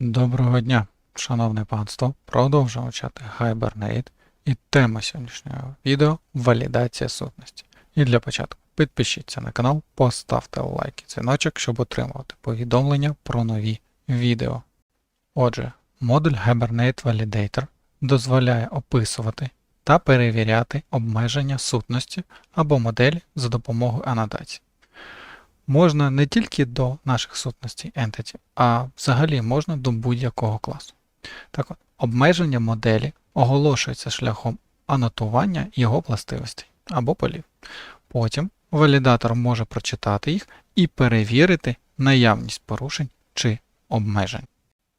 Доброго дня, шановне панство. Продовжуємо вчати Hibernate. І тема сьогоднішнього відео валідація сутності. І для початку підпишіться на канал, поставте лайк і дзвіночок, щоб отримувати повідомлення про нові відео. Отже, модуль Hibernate Validator дозволяє описувати та перевіряти обмеження сутності або моделі за допомогою анотацій. Можна не тільки до наших сутностей Entity, а взагалі можна до будь-якого класу. Так от, обмеження моделі оголошується шляхом анотування його властивостей або полів. Потім валідатор може прочитати їх і перевірити наявність порушень чи обмежень.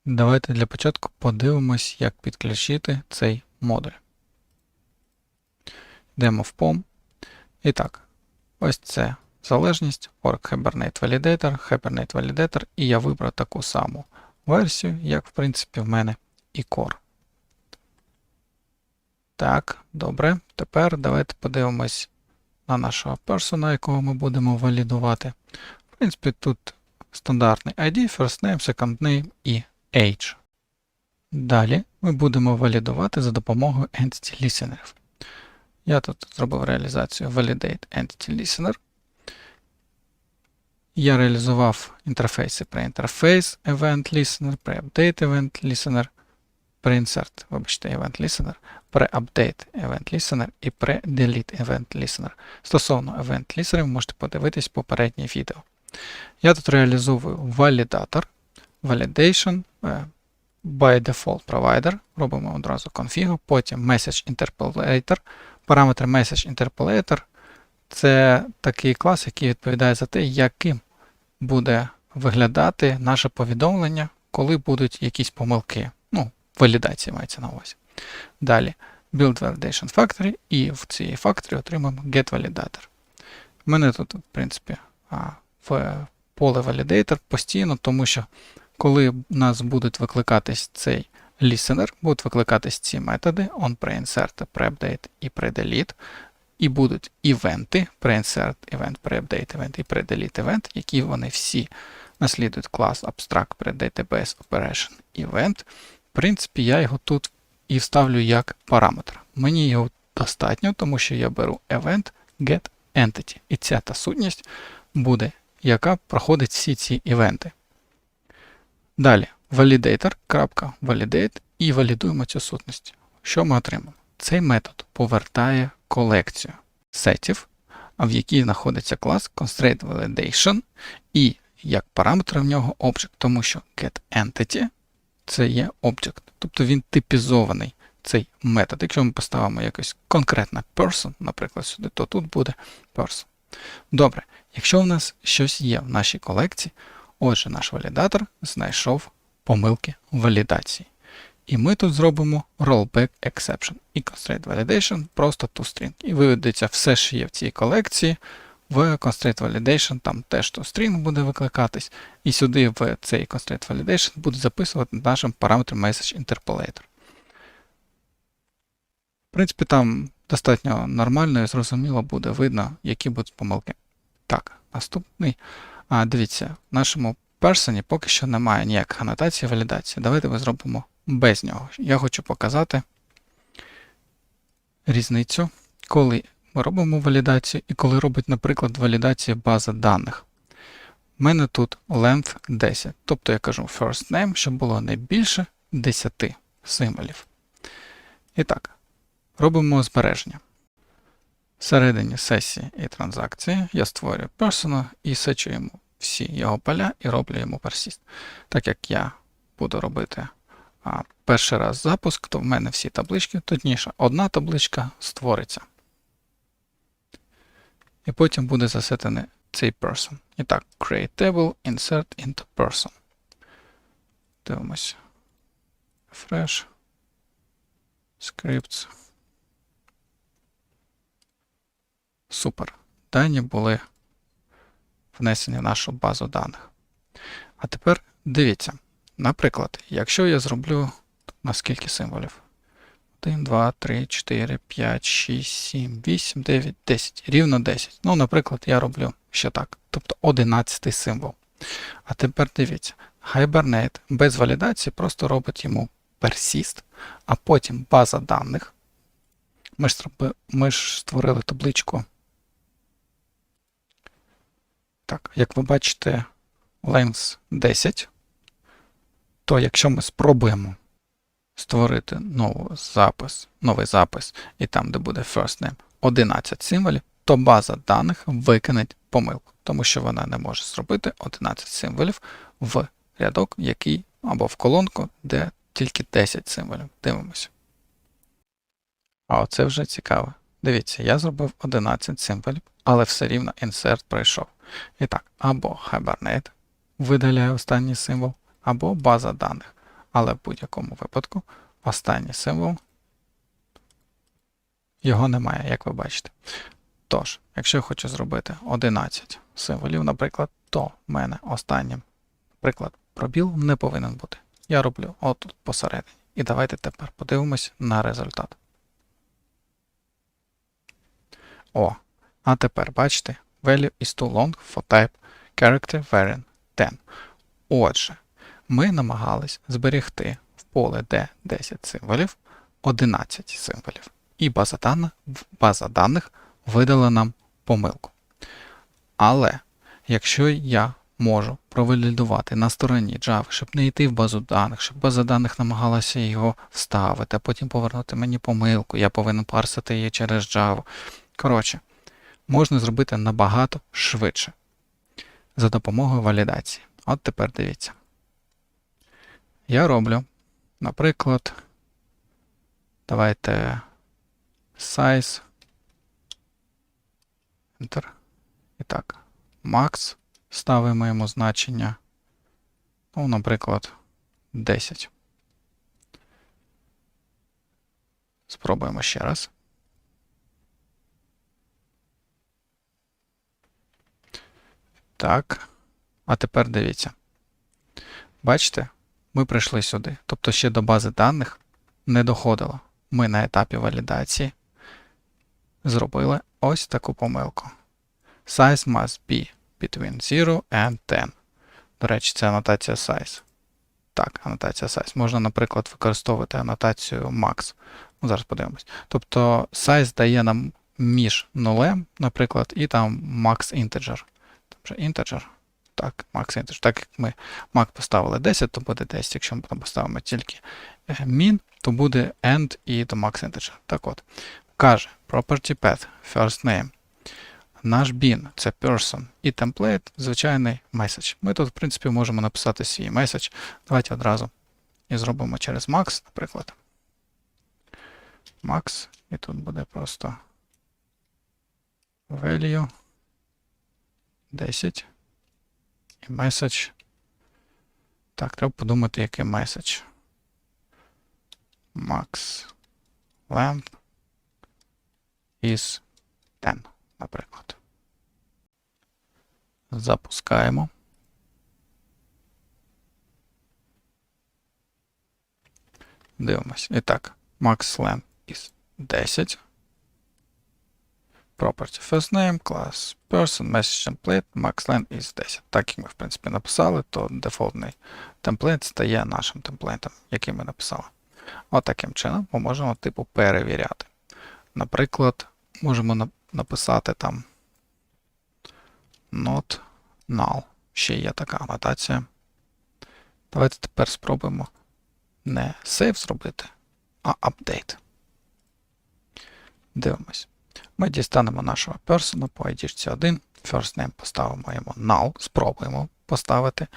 Давайте для початку подивимось, як підключити цей модуль. Йдемо в POM. І так, ось це залежність, org Hibernate Validator, Hibernate Validator, і я вибрав таку саму версію, як, в принципі, в мене і Core. Так, добре. Тепер давайте подивимось на нашого персона, якого ми будемо валідувати. В принципі, тут стандартний ID, first name, second name і age. Далі ми будемо валідувати за допомогою Entity Listener. Я тут зробив реалізацію Validate Entity Listener. Я реалізував інтерфейси pre-interface Event Listener, pre-update Event Listener, pre-insert, вибачте, Event Listener, pre-update Event Listener і pre-delete Event Listener. Стосовно Event Listener, ви можете подивитись попереднє відео. Я тут реалізовую валідатор, validation, е, by default provider, робимо одразу config, потім message interpolator, параметр message interpolator це такий клас, який відповідає за те, яким буде виглядати наше повідомлення, коли будуть якісь помилки. Ну, валідація мається на увазі. Далі Build Validation Factory, і в цій factory отримаємо GetValidator. У мене тут, в принципі, в поле Validator постійно, тому що коли нас будуть викликатись цей listener, будуть викликатись ці методи on pre-insert, pre-update і pre-delete, і будуть івенти, pre-insert event, pre-update event і pre-delete event, які вони всі наслідують клас abstract pre-database operation event. В принципі, я його тут і вставлю як параметр. Мені його достатньо, тому що я беру event get entity. І ця та сутність буде, яка проходить всі ці івенти. Далі validator.validate і валідуємо цю сутність. Що ми отримаємо? Цей метод повертає колекцію сетів, в якій знаходиться клас Constraint Validation, і як параметр в нього Object, тому що getEntity це є Object, тобто він типізований цей метод. Якщо ми поставимо якось конкретне person, наприклад, сюди, то тут буде person. Добре, якщо в нас щось є в нашій колекції, отже, наш валідатор знайшов помилки валідації. І ми тут зробимо rollback exception і constraint validation просто toString. І виведеться все, що є в цій колекції. В constraint validation там теж toString буде викликатись. І сюди в цей constraint validation буде записувати нашим параметром message interpolator. В принципі, там достатньо нормально і зрозуміло буде видно, які будуть помилки. Так, наступний. А, Дивіться, в нашому персоні поки що немає ніяких анотацій валідації. Давайте ми зробимо без нього. Я хочу показати різницю, коли ми робимо валідацію і коли робить, наприклад, валідацію бази даних. У мене тут length 10. Тобто я кажу first name, щоб було не більше 10 символів. І так, робимо збереження. Всередині сесії і транзакції я створюю persona і сечу йому всі його поля і роблю йому persist. Так як я буду робити а, перший раз запуск, то в мене всі таблички, точніше, одна табличка створиться. І потім буде засетений цей person. І так, create table, insert into person. Дивимося. Fresh. Scripts. Супер. Дані були внесені в нашу базу даних. А тепер дивіться. Наприклад, якщо я зроблю на скільки символів? 1, 2, 3, 4, 5, 6, 7, 8, 9, 10. Рівно 10. Ну, наприклад, я роблю ще так. Тобто 11 символ. А тепер дивіться, Hibernate без валідації просто робить йому persist, а потім база даних. Ми ж, ми ж створили табличку. Так, як ви бачите, length 10, то якщо ми спробуємо створити новий запис, новий запис, і там, де буде first name, 11 символів, то база даних викине помилку, тому що вона не може зробити 11 символів в рядок, який або в колонку, де тільки 10 символів. Дивимося. А оце вже цікаво. Дивіться, я зробив 11 символів, але все рівно insert пройшов. І так, або Hibernate видаляє останній символ, або база даних. Але в будь-якому випадку останній символ його немає, як ви бачите. Тож, якщо я хочу зробити 11 символів, наприклад, то в мене останнім, наприклад, пробіл не повинен бути. Я роблю отут посередині. І давайте тепер подивимось на результат. О, а тепер бачите, value is too long for type character variant 10. Отже, ми намагались зберегти в поле D 10 символів 11 символів. І база даних, база даних видала нам помилку. Але якщо я можу провалідувати на стороні Java, щоб не йти в базу даних, щоб база даних намагалася його вставити, а потім повернути мені помилку, я повинен парсити її через Java. Коротше, можна зробити набагато швидше за допомогою валідації. От тепер дивіться. Я роблю, наприклад, давайте size. Enter. І так, max ставимо йому значення. Ну, наприклад, 10. Спробуємо ще раз. Так. А тепер дивіться. Бачите, ми прийшли сюди. Тобто ще до бази даних не доходило. Ми на етапі валідації зробили ось таку помилку. Size must be between 0 and 10. До речі, це анотація size. Так, анотація size. Можна, наприклад, використовувати анотацію max. Ну, зараз подивимось. Тобто size дає нам між нулем, наприклад, і там max integer. Же integer. Так, integer. Так як ми max поставили 10, то буде 10. Якщо ми поставимо тільки е, min, то буде end і до max integer. Так от. Каже property path, first name. Наш bin це person і template, звичайний меседж. Ми тут, в принципі, можемо написати свій меседж. Давайте одразу і зробимо через max, наприклад. Max, і тут буде просто value 10 і message. Так, треба подумати, який меседж. Max lamp is 10, наприклад. Запускаємо. Дивимось. І так, max lamp is 10. Property first name, class person, message template, max length is 10. Так як ми, в принципі, написали, то дефолтний темплейт стає нашим темплейтом, який ми написали. Отаким чином ми можемо, типу, перевіряти. Наприклад, можемо написати там not null. Ще є така анотація. Давайте тепер спробуємо не save зробити, а update. Дивимось. Ми дістанемо нашого персона по ID 1. First name поставимо йому null, спробуємо поставити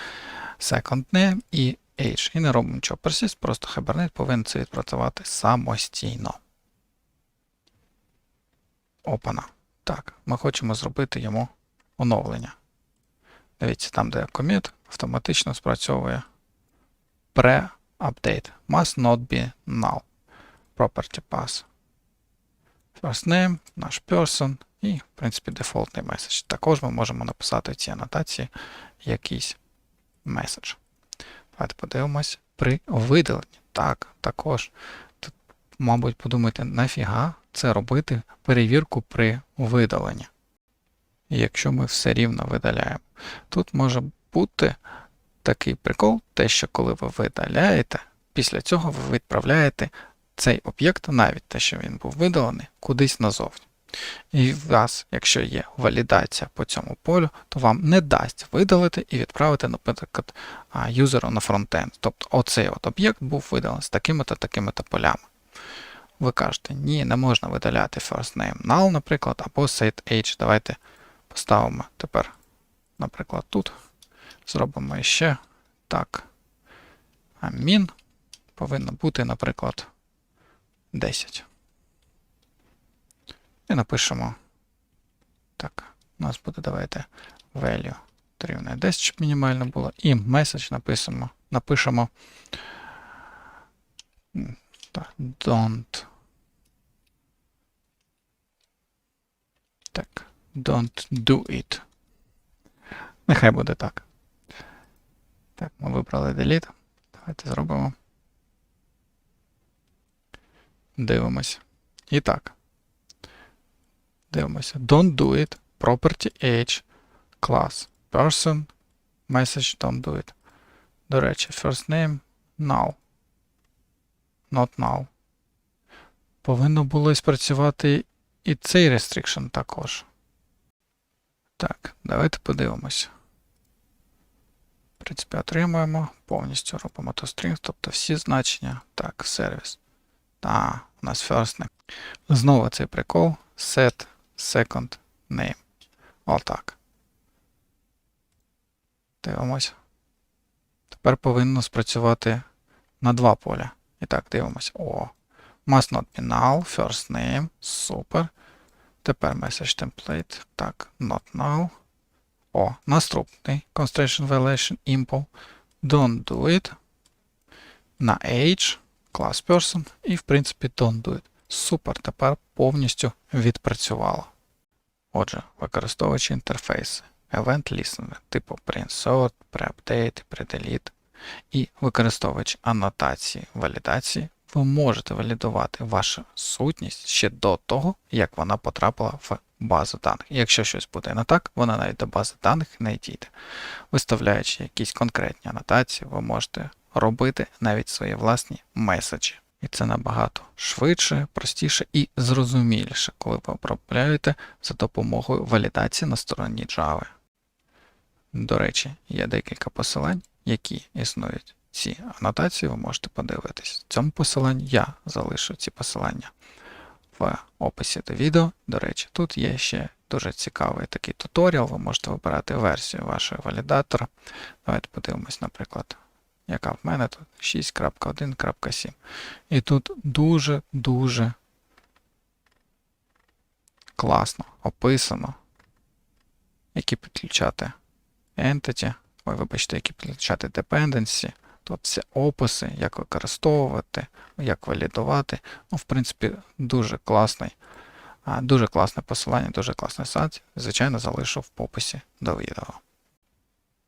second name і age. І не робимо нічого. Persist, просто Hibernate повинен це відпрацювати самостійно. Опана. Так, ми хочемо зробити йому оновлення. Дивіться, там, де commit, автоматично спрацьовує pre-update. Must not be null. Property pass. First name, наш person і, в принципі, дефолтний меседж. Також ми можемо написати в цій анотації якийсь меседж. Давайте подивимось при видаленні. Так, також. Тут, мабуть, подумайте, нафіга це робити перевірку при видаленні. Якщо ми все рівно видаляємо. Тут може бути такий прикол, те, що коли ви видаляєте, після цього ви відправляєте цей об'єкт, навіть те, що він був видалений, кудись назовні. І в вас, якщо є валідація по цьому полю, то вам не дасть видалити і відправити, наприклад, юзеру на фронтенд. Тобто оцей от об'єкт був видалений з такими-то такими-то полями. Ви кажете, ні, не можна видаляти first name null, наприклад, або set age. Давайте поставимо тепер, наприклад, тут. Зробимо ще так. А min повинно бути, наприклад, 10. І напишемо. Так, у нас буде, давайте, value дорівнює 10, щоб мінімально було. І message напишемо. Напишемо. Так, don't. Так, don't do it. Нехай буде так. Так, ми вибрали delete. Давайте зробимо. Дивимось. І так. Дивимося. Don't do it. Property age. Class. Person. Message don't do it. До речі, first name null. Not null. Повинно було спрацювати і цей restriction також. Так, давайте подивимося. В принципі, отримуємо, повністю робимо то string, тобто всі значення. Так, сервіс. А, у нас first name. Знову цей прикол. Set second name. Отак. Дивимося. Тепер повинно спрацювати на два поля. І так, дивимося. О. Must not be null. First name. Супер. Тепер message template. Так, not null. О, наступний constraint violation impl. Don't do it. На age, class person. І, в принципі, don't. Супер, тепер повністю відпрацювало. Отже, використовуючи інтерфейси, Event Listener типу PreInsert, PreUpdate, PreDelete і використовуючи анотації валідації, ви можете валідувати вашу сутність ще до того, як вона потрапила в базу даних. Якщо щось буде не так, вона навіть до бази даних не дійде. Виставляючи якісь конкретні анотації, ви можете робити навіть свої власні меседжі. І це набагато швидше, простіше і зрозуміліше, коли ви обробляєте за допомогою валідації на стороні Java. До речі, є декілька посилань, які існують. Ці анотації ви можете подивитись. В цьому посиланні я залишу ці посилання в описі до відео. До речі, тут є ще дуже цікавий такий туторіал. Ви можете вибирати версію вашого валідатора. Давайте подивимось, наприклад, яка в мене тут 6.1.7. І тут дуже-дуже класно описано, які підключати entity, ой, вибачте, які підключати dependency. Тут все описи, як використовувати, як валідувати. Ну, в принципі, дуже класний, дуже класне посилання, дуже класний сайт. Звичайно, залишу в описі до відео.